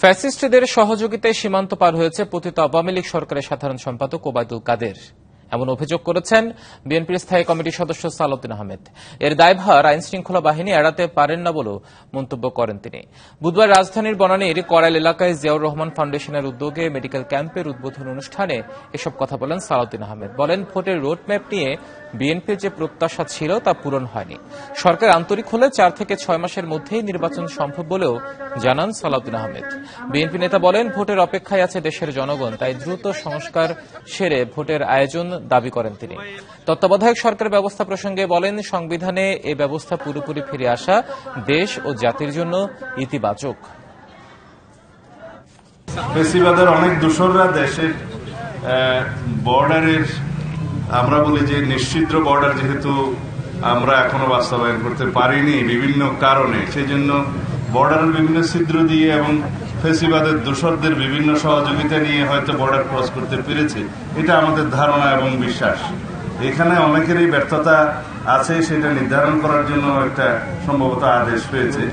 ফ্যাসিস্টদের সহযোগিতায় সীমান্ত পার হয়েছে পতিত আওয়ামী লীগ সরকারের সাধারণ সম্পাদক ওবায়দুল কাদের। এমন অভিযোগ করেছেন বিএনপির স্থায়ী কমিটির সদস্য সালাউদ্দিন আহমেদ। এর দায়ভার আইন শৃঙ্খলা বাহিনী এড়াতে পারেন না বলেও মন্তব্য করেন তিনি। বুধবার রাজধানীর বনানীর করাইল এলাকায় জিয়াউর রহমান ফাউন্ডেশনের উদ্যোগে মেডিকেল ক্যাম্পের উদ্বোধন অনুষ্ঠানে এসব কথা বলেন সালাউদ্দিন আহমেদ। বলেন, ভোটের রোডম্যাপ নিয়ে বিএনপির যে প্রত্যাশা ছিল তা পূরণ হয়নি। সরকার আন্তরিক হলে চার থেকে ছয় মাসের মধ্যেই নির্বাচন সম্ভব বলেও জানান সালাউদ্দিন আহমেদ। বিএনপি নেতা বলেন, ভোটের অপেক্ষায় আছে দেশের জনগণ, তাই দ্রুত সংস্কার সেরে ভোটের আয়োজন দাবি করেন তিনি। তত্ত্বাবধায়ক সরকার ব্যবস্থা প্রসঙ্গে বলেন, সংবিধানে এ ব্যবস্থা পুরোপুরি ফিরে আসা দেশ ও জাতির জন্য ইতিবাচক। অনেক দূষররা দেশের বর্ডারের, আমরা বলি যে নিশ্চিদ্র বর্ডার যেহেতু আমরা এখনও বাস্তবায়ন করতে পারিনি বিভিন্ন কারণে সেই জন্য বর্ডারের বিভিন্ন ছিদ্র দিয়ে এবং ফেসিবাদের দোষরদের বিভিন্ন সহযোগিতা নিয়ে হয়তো বর্ডার ক্রস করতে পেরেছে, এটা আমাদের ধারণা এবং বিশ্বাস। এখানে অনেকেরই ব্যর্থতা আছে, সেটা নির্ধারণ করার জন্য একটা সম্ভবত আদেশ পেয়েছে।